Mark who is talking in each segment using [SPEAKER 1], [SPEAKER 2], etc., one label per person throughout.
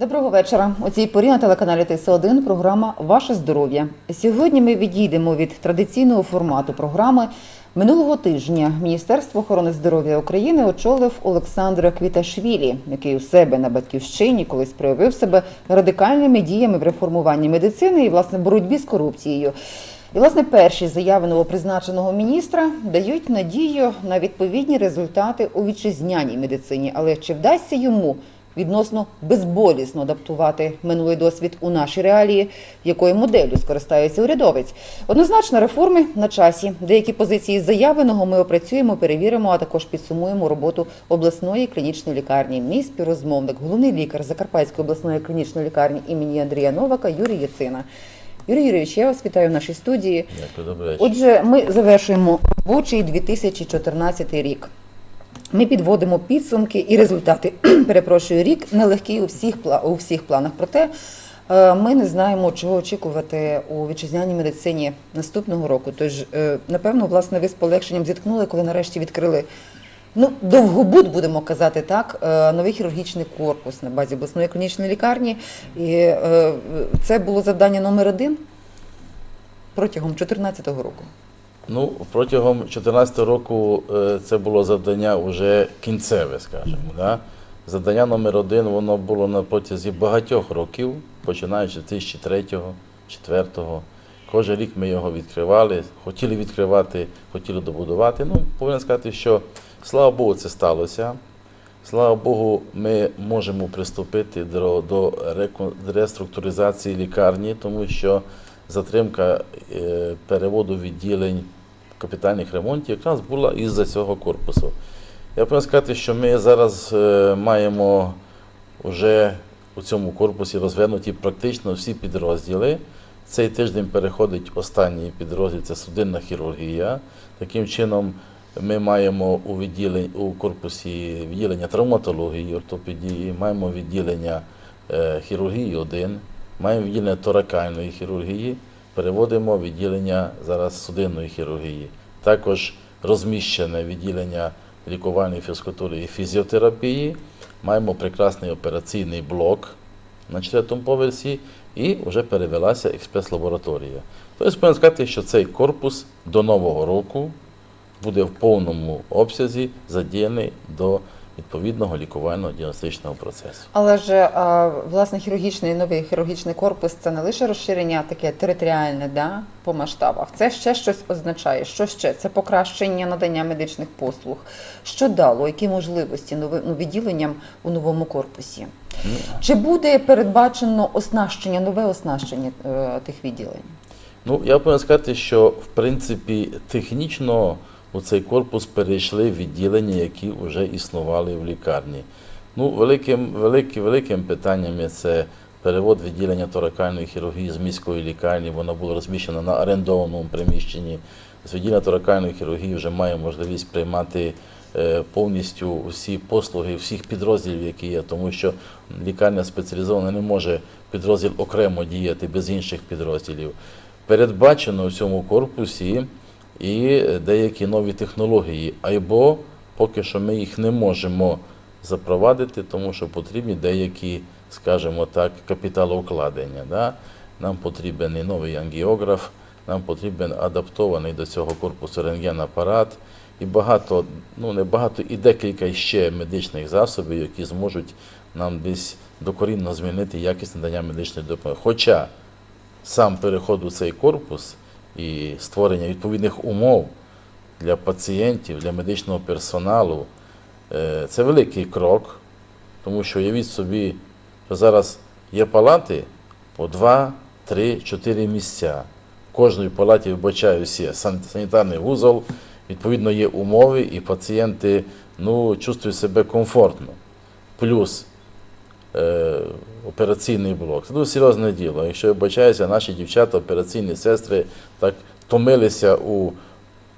[SPEAKER 1] Доброго вечора. У цій порі на телеканалі ТС1 програма Ваше здоров'я. Сьогодні ми відійдемо від традиційного формату програми. Минулого тижня Міністерство охорони здоров'я України очолив Олександра Квіташвілі, який у себе на батьківщині колись проявив себе радикальними діями в реформуванні медицини і власне боротьбі з корупцією. І власне перші заяви новопризначеного міністра дають надію на відповідні результати у вітчизняній медицині. Але чи вдасться йому відносно безболісно адаптувати минулий досвід у наші реалії, якою моделлю скористається урядовець? Однозначно, реформи на часі. Деякі позиції заявленого ми опрацюємо, перевіримо, а також підсумуємо роботу обласної клінічної лікарні. Мій співрозмовник, головний лікар Закарпатської обласної клінічної лікарні імені Андрія Новака Юрій Яцина. Юрій Юрійович, я вас вітаю в нашій студії.
[SPEAKER 2] Дякую.
[SPEAKER 1] Отже, ми завершуємо робочий 2014 рік. Ми підводимо підсумки і результати. Перепрошую, рік нелегкий у всіх у всіх планах. Проте е, ми не знаємо, чого очікувати у вітчизняній медицині наступного року. Тож, е, напевно, власне, ви з полегшенням зіткнули, коли нарешті відкрили. Ну, довгобуд, будемо казати так, е, новий хірургічний корпус на базі обласної клінічної лікарні. І це було завдання номер один протягом 2014 року.
[SPEAKER 2] Ну, протягом 2014 року е, це було завдання вже кінцеве, скажімо. Да? Завдання номер один воно було на протязі багатьох років, починаючи з 2003-2004. Кожен рік ми його відкривали, хотіли відкривати, хотіли добудувати. Ну, повинен сказати, що слава Богу, це сталося. Слава Богу, ми можемо приступити до, до реструктуризації лікарні, тому що затримка е, переводу відділень капітальних ремонтів якраз була із-за цього корпусу. Я повинен сказати, що ми зараз е, маємо вже у цьому корпусі розвернуті практично всі підрозділи. Цей тиждень переходить останній підрозділ це судинна хірургія. Таким чином, ми маємо у відділень, у корпусі відділення травматології, ортопедії, маємо відділення е, хірургії 1, маємо відділення торакальної хірургії, переводимо відділення зараз судинної хірургії. Також розміщене відділення лікувальної фізкультури і фізіотерапії. Маємо прекрасний операційний блок на четвертому поверсі і вже перевелася експрес-лабораторія. Тобто, можна сказати, що цей корпус до Нового року буде в повному обсязі задіяний до відповідного лікувально діагностичного процесу.
[SPEAKER 1] Але ж власне хірургічний новий хірургічний корпус це не лише розширення таке територіальне, да, по масштабах. Це ще щось означає. Що ще? Це покращення надання медичних послуг. Що дало, які можливості нови, ну, відділенням у новому корпусі? Чи буде передбачено оснащення, нове оснащення е, тих відділень?
[SPEAKER 2] Ну, я повинен сказати, що в принципі технічно у цей корпус перейшли відділення, які вже існували в лікарні. Ну, великим, великим, великим питанням є це перевод відділення торакальної хірургії з міської лікарні. Воно було розміщено на орендованому приміщенні. З відділення торакальної хірургії вже має можливість приймати е, повністю всі послуги всіх підрозділів, які є, тому що лікарня спеціалізована не може підрозділ окремо діяти без інших підрозділів. Передбачено в цьому корпусі і деякі нові технології, або поки що ми їх не можемо запровадити, тому що потрібні деякі, скажімо так, капіталовкладення. Да? Нам потрібен і новий ангіограф, нам потрібен адаптований до цього корпусу рентген-апарат і багато, ну не багато, і декілька ще медичних засобів, які зможуть нам десь докорінно змінити якість надання медичної допомоги. Хоча сам переход у цей корпус і створення відповідних умов для пацієнтів, для медичного персоналу е, це великий крок, тому що уявіть собі, що зараз є палати по 2, 3, 4 місця. В кожній палаті вибачаюсь, є санітарний вузол, відповідно є умови, і пацієнти ну, чувствують себе комфортно. Плюс операційний блок. Це дуже серйозне діло. Якщо я вбачаюся, наші дівчата, операційні сестри, так томилися у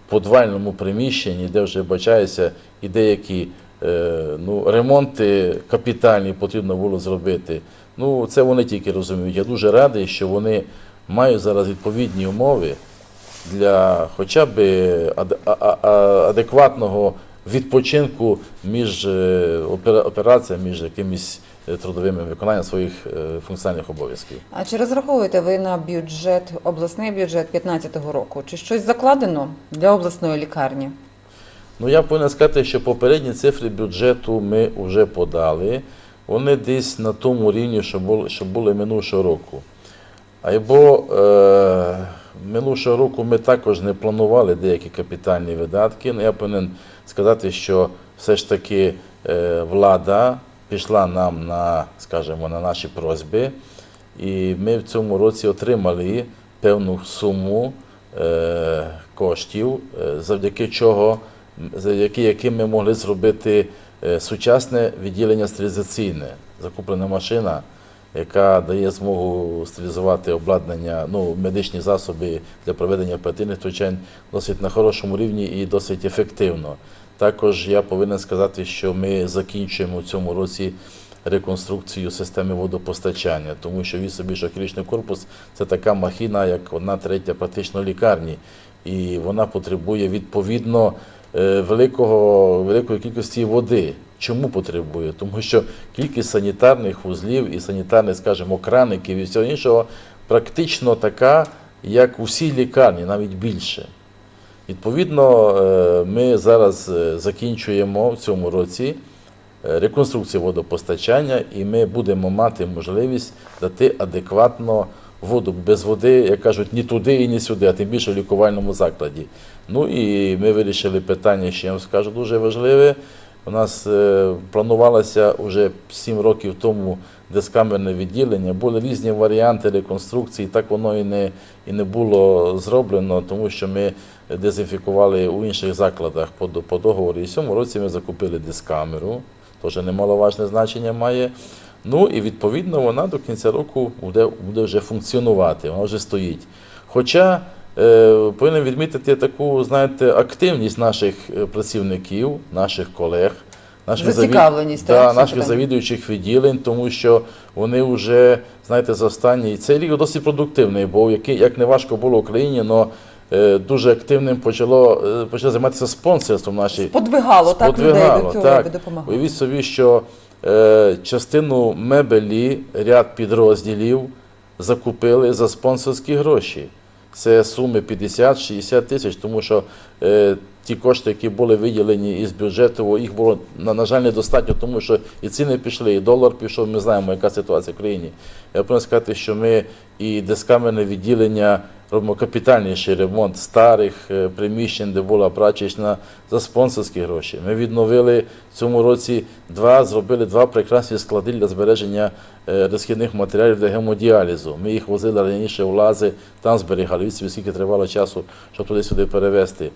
[SPEAKER 2] подвальному приміщенні, де вже вбачаюся, і деякі е, ну, ремонти капітальні потрібно було зробити. Ну, це вони тільки розуміють. Я дуже радий, що вони мають зараз відповідні умови для хоча б адекватного відпочинку між е, операціями, між якимись е, трудовими виконанням своїх е, функціональних обов'язків.
[SPEAKER 1] А чи розраховуєте ви на бюджет, обласний бюджет 2015 року? Чи щось закладено для обласної лікарні?
[SPEAKER 2] Ну, я повинен сказати, що попередні цифри бюджету ми вже подали. Вони десь на тому рівні, що були, що були минулого року. Або е, минулого року ми також не планували деякі капітальні видатки. Ну, я повинен сказати, що все ж таки е, влада пішла нам на, скажімо, на наші просьби, і ми в цьому році отримали певну суму е, коштів, е, завдяки чого, завдяки яким ми могли зробити е, сучасне відділення стерилізаційне. Закуплена машина, яка дає змогу стерилізувати обладнання, ну, медичні засоби для проведення оперативних втручань досить на хорошому рівні і досить ефективно. Також я повинен сказати, що ми закінчуємо в цьому році реконструкцію системи водопостачання, тому що він собі, що хірургічний корпус це така махіна, як одна третя практично лікарні, і вона потребує відповідно е, великої кількості води. Чому потребує? Тому що кількість санітарних вузлів і санітарних, скажімо, краників і всього іншого практично така, як у всій лікарні, навіть більше. Відповідно, е, ми зараз е, закінчуємо в цьому році е, реконструкцію водопостачання, і ми будемо мати можливість дати адекватно воду без води, як кажуть, ні туди і ні сюди, а тим більше в лікувальному закладі. Ну і ми вирішили питання, ще я вам скажу, дуже важливе. У нас е, планувалося вже 7 років тому дискамерне відділення. Були різні варіанти реконструкції, так воно і не, і не було зроблено, тому що ми дезінфікували у інших закладах по, по договору. І в цьому році ми закупили дискамеру, теж немаловажне значення має. Ну і відповідно вона до кінця року буде, буде вже функціонувати, вона вже стоїть. Хоча повинен відмітити таку, знаєте, активність наших е, працівників, наших колег, наших,
[SPEAKER 1] Зацікавленість, так,
[SPEAKER 2] да, наших завідуючих відділень, тому що вони вже, знаєте, за останній цей рік досить продуктивний був, який, як не важко було Україні, але дуже активним почало, е, почали займатися спонсорством наші
[SPEAKER 1] Подвигало так людей до цього, допомагало.
[SPEAKER 2] Уявіть собі, що е, частину мебелі, ряд підрозділів закупили за спонсорські гроші. Це суми 50-60 тисяч, тому що е, ті кошти, які були виділені із бюджету, їх було, на, на жаль, недостатньо, тому що і ціни пішли, і долар пішов, ми знаємо, яка ситуація в країні. Я повинен сказати, що ми і дискамене відділення робимо капітальніший ремонт старих е, приміщень, де була прачечна за спонсорські гроші. Ми відновили в цьому році два, зробили два прекрасні склади для збереження е, розхідних матеріалів для гемодіалізу. Ми їх возили раніше в лази, там зберігали. Від скільки тривало часу, щоб туди-сюди перевезти.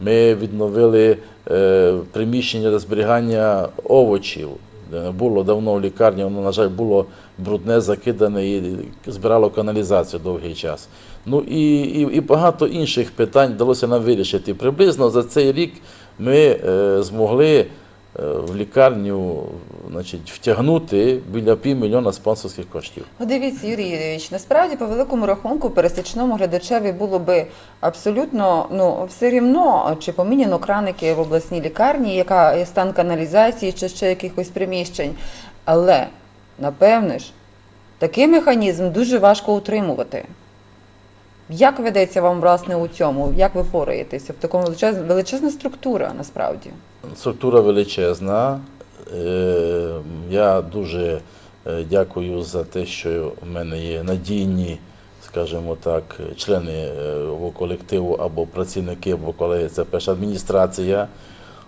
[SPEAKER 2] Ми відновили е, приміщення для зберігання овочів. Не було давно в лікарні, воно, на жаль, було брудне, закидане і збирало каналізацію довгий час. Ну і, і, і багато інших питань вдалося нам вирішити. Приблизно за цей рік ми е, змогли е, в лікарню значить, втягнути біля півмільйона спонсорських коштів.
[SPEAKER 1] Ну, Дивіться, Юрій Юрійович, насправді по великому рахунку пересічному глядачеві було би абсолютно ну все рівно, чи поміняно краники в обласній лікарні, яка є стан каналізації, чи ще якихось приміщень. Але напевне ж, такий механізм дуже важко утримувати. Як ведеться вам власне у цьому? Як ви пораєтеся? В такому величезна, величезна структура насправді.
[SPEAKER 2] Структура величезна. Е, Я дуже е, дякую за те, що в мене є надійні, скажімо так, члени е, колективу, або працівники, або колеги. Це перша адміністрація.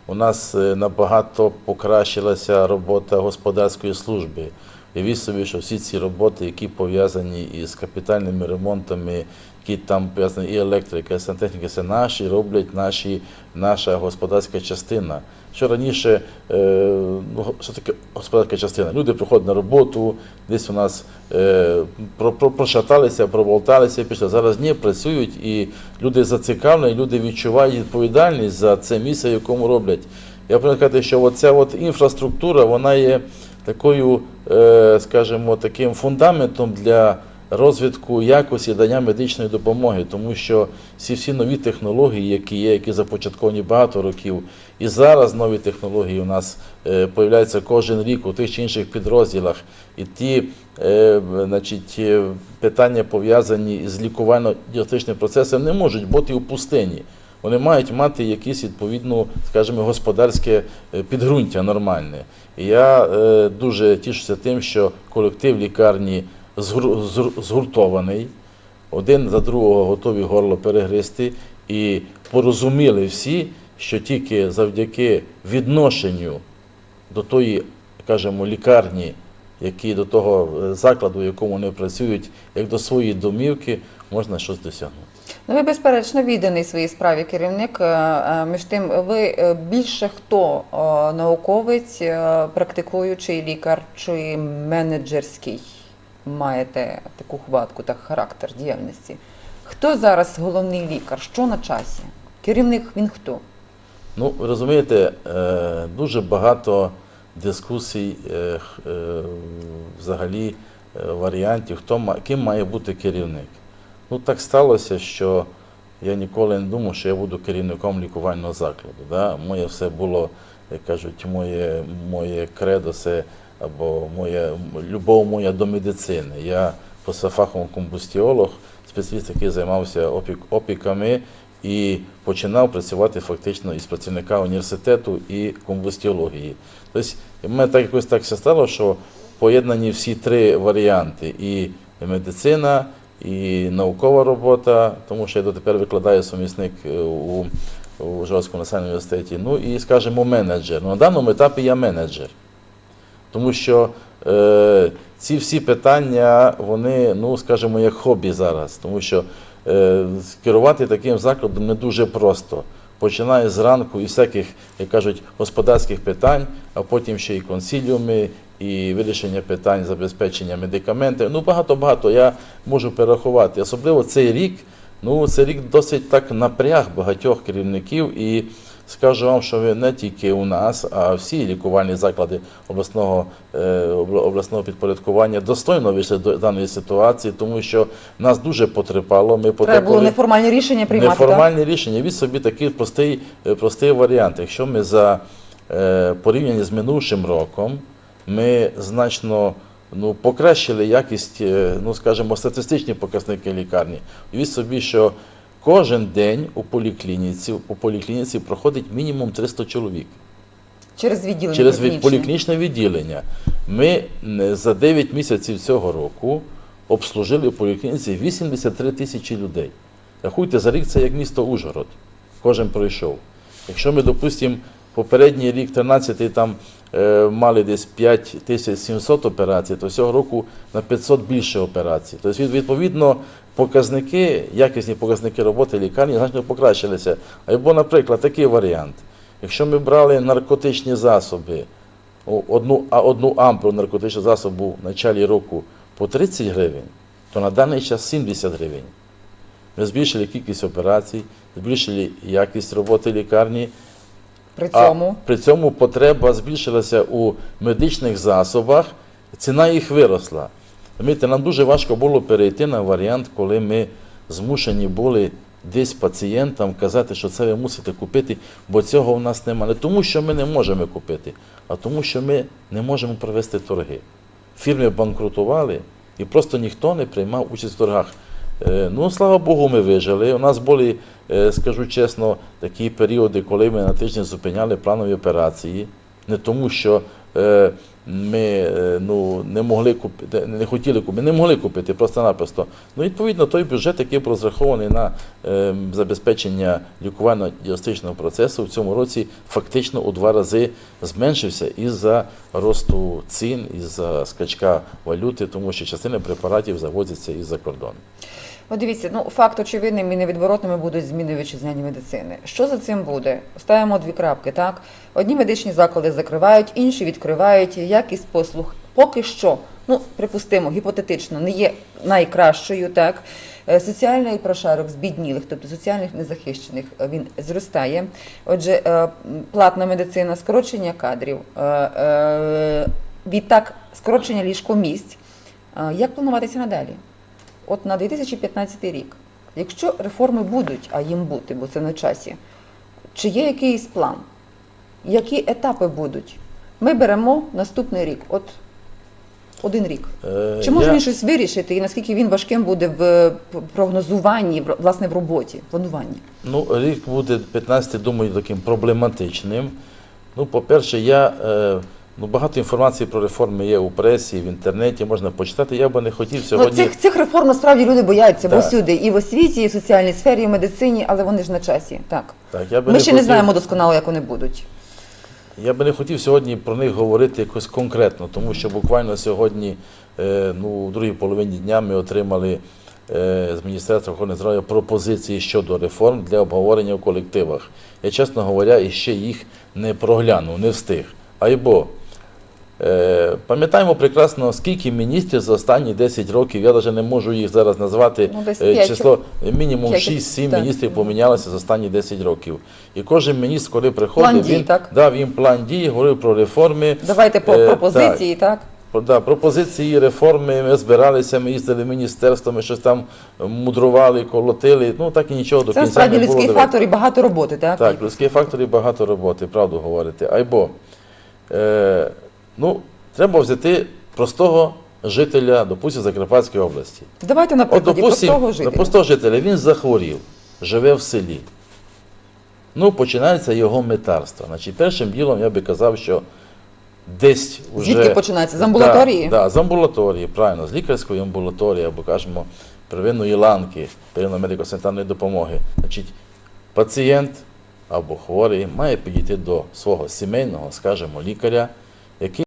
[SPEAKER 2] У нас набагато покращилася робота господарської служби. Уявіть собі, що всі ці роботи, які пов'язані із капітальними ремонтами, які там пов'язані і електрика, і сантехніка, це наші роблять наші, наша господарська частина. Що раніше, е, ну, що таке господарська частина? Люди приходять на роботу, десь у нас е, про, про, прошаталися, проболталися пішли. Зараз ні, працюють і люди зацікавлені, люди відчувають відповідальність за це місце, якому роблять. Я повинен сказати, що оця от інфраструктура, вона є такою, е, скажімо, таким фундаментом для розвитку якості дання медичної допомоги, тому що ці всі нові технології, які є, які започатковані багато років, і зараз нові технології у нас е, появляються кожен рік у тих чи інших підрозділах, і ті е, значить, е, питання пов'язані з лікувально-діагностичним процесом не можуть бути у пустині. Вони мають мати якісь відповідну, скажімо, господарське підґрунтя нормальне. І я дуже тішуся тим, що колектив лікарні згуртований, один за другого готові горло перегризти і порозуміли всі, що тільки завдяки відношенню до тої, кажемо, лікарні, які до того е, закладу, в якому вони працюють, як до своєї домівки, можна щось досягнути.
[SPEAKER 1] Ну, ви, безперечно, відданий своїй справі керівник. Е, е, Між тим, ви більше хто науковець, практикуючий лікар чи менеджерський маєте таку хватку та характер діяльності? Хто зараз головний лікар? Що на часі? Керівник він хто?
[SPEAKER 2] Ну, розумієте, е, дуже багато дискусій, е, е, взагалі варіантів, хто ким має бути керівник. Ну, так сталося, що я ніколи не думав, що я буду керівником лікувального закладу. Да? Моє все було, як кажуть, моє, моє кредо, це або моя любов моя до медицини. Я посафахом комбустіолог, спеціаліст, який займався опік, опіками і починав працювати фактично із працівника університету і комбустіології. Тобто, в мене так якось так все стало, що поєднані всі три варіанти: і медицина, і наукова робота, тому що я дотепер викладаю сумісник е, у, у Жорстському національному університеті. Ну і, скажімо, менеджер. Ну, на даному етапі я менеджер. Тому що е, ці всі питання, вони, ну, скажімо, як хобі зараз. Тому що е, керувати таким закладом не дуже просто. Починає зранку із всяких, як кажуть, господарських питань, а потім ще й консіліуми, і вирішення питань забезпечення медикаментів. Ну, багато-багато я можу перерахувати. Особливо цей рік, ну, цей рік досить так напряг багатьох керівників і Скажу вам, що ви не тільки у нас, а всі лікувальні заклади обласного, е, обласного підпорядкування достойно вийшли до даної ситуації, тому що нас дуже потрепало. Ми
[SPEAKER 1] Треба було неформальні рішення приймати. так?
[SPEAKER 2] рішення. Від собі такий простий, е, простий варіант. Якщо ми за е, порівняння з минувшим роком, ми значно ну, покращили якість, ну скажімо, статистичні показники лікарні. Від собі, що кожен день у поліклініці, у поліклініці проходить мінімум 300 чоловік
[SPEAKER 1] Через відділення.
[SPEAKER 2] через від-
[SPEAKER 1] клінічне.
[SPEAKER 2] поліклінічне відділення. Ми за 9 місяців цього року обслужили у поліклініці 83 тисячі людей. Рахуйте, за рік це як місто Ужгород. Кожен пройшов. Якщо ми, допустимо, попередній рік 13 там е, мали десь 5700 операцій, то цього року на 500 більше операцій. Тобто, відповідно, показники, якісні показники роботи лікарні значно покращилися. Або, наприклад, такий варіант. Якщо ми брали наркотичні засоби, одну, одну ампулу наркотичного засобу в началі року по 30 гривень, то на даний час 70 гривень. Ми збільшили кількість операцій, збільшили якість роботи лікарні,
[SPEAKER 1] При
[SPEAKER 2] а
[SPEAKER 1] цьому
[SPEAKER 2] при цьому потреба збільшилася у медичних засобах, ціна їх виросла. Розумієте, нам дуже важко було перейти на варіант, коли ми змушені були десь пацієнтам казати, що це ви мусите купити, бо цього в нас немає. Не тому, що ми не можемо купити, а тому, що ми не можемо провести торги. Фірми банкрутували і просто ніхто не приймав участь в торгах. Е, Ну, слава Богу, ми вижили. У нас були, е, скажу чесно, такі періоди, коли ми на тиждень зупиняли планові операції. Не тому, що ми е, ну, не могли купити, не хотіли купити, не могли купити просто-напросто. Ну, відповідно, той бюджет, який розрахований на е, забезпечення лікувально-діагностичного процесу, в цьому році фактично у два рази зменшився із-за росту цін, із-за скачка валюти, тому що частина препаратів завозиться із-за кордону.
[SPEAKER 1] От дивіться, ну факт очевидним і невідворотними будуть зміни в вітчизняній медицини. Що за цим буде? Ставимо дві крапки. Так, одні медичні заклади закривають, інші відкривають. Якість послуг поки що, ну припустимо, гіпотетично, не є найкращою. Так, Е, соціальний прошарок збіднілих, тобто соціальних незахищених, е, він зростає. Отже, е, платна медицина, скорочення кадрів, відтак скорочення ліжкомісць. Як плануватися надалі? От на 2015 рік, якщо реформи будуть, а їм бути, бо це на часі, чи є якийсь план? Які етапи будуть? Ми беремо наступний рік, от один рік.
[SPEAKER 2] Е,
[SPEAKER 1] Чи може
[SPEAKER 2] я-
[SPEAKER 1] він щось вирішити, і наскільки він важким буде в прогнозуванні, в- власне, в роботі, плануванні?
[SPEAKER 2] Ну, рік буде 15, думаю, таким проблематичним. Ну, по-перше, я, е, ну, багато інформації про реформи є у пресі, в інтернеті, можна почитати. Я би не хотів
[SPEAKER 1] Ну,
[SPEAKER 2] сьогодні.
[SPEAKER 1] цих, цих реформ насправді люди бояться, бо
[SPEAKER 2] Так.
[SPEAKER 1] всюди, і в освіті, і в соціальній сфері, і в медицині, але вони ж на часі. Так.
[SPEAKER 2] Так, я би
[SPEAKER 1] Ми ще не
[SPEAKER 2] хотів-
[SPEAKER 1] знаємо досконало, як вони будуть.
[SPEAKER 2] Я би не хотів сьогодні про них говорити якось конкретно, тому що буквально сьогодні, е, ну, у другій половині дня ми отримали е, з Міністерства охорони здоров'я пропозиції щодо реформ для обговорення в колективах. Я, чесно говоря, іще їх не проглянув, не встиг. Айбо. Е, пам'ятаємо прекрасно, скільки міністрів за останні 10 років, я навіть не можу їх зараз назвати,
[SPEAKER 1] Ну,
[SPEAKER 2] е, число мінімум 6-7
[SPEAKER 1] так.
[SPEAKER 2] міністрів помінялося за останні 10 років. І кожен міністр, коли приходив,
[SPEAKER 1] План дій,
[SPEAKER 2] він
[SPEAKER 1] так?
[SPEAKER 2] дав їм план дій, говорив про реформи.
[SPEAKER 1] Давайте по
[SPEAKER 2] Е,
[SPEAKER 1] пропозиції, так?
[SPEAKER 2] Про- Да, пропозиції реформи, ми збиралися, ми їздили в міністерство, ми щось там мудрували, колотили. Ну так і нічого до
[SPEAKER 1] Це
[SPEAKER 2] кінця було.
[SPEAKER 1] людський
[SPEAKER 2] доведено.
[SPEAKER 1] фактор і багато роботи, так?
[SPEAKER 2] Так, людський фактор і багато роботи, правду говорити. Айбо, е, ну, треба взяти простого жителя, допустимо, Закарпатської області.
[SPEAKER 1] Давайте на прикладі простого жителя.
[SPEAKER 2] простого жителя, він захворів, живе в селі. Ну, починається його метарство. Значить, першим ділом я би казав, що десь вже...
[SPEAKER 1] Звідки починається? З амбулаторії?
[SPEAKER 2] Так, да, з амбулаторії, правильно, з лікарської амбулаторії, або кажемо, первинної ланки, первинної медико-санітарної допомоги. Значить, пацієнт або хворий має підійти до свого сімейного, скажімо, лікаря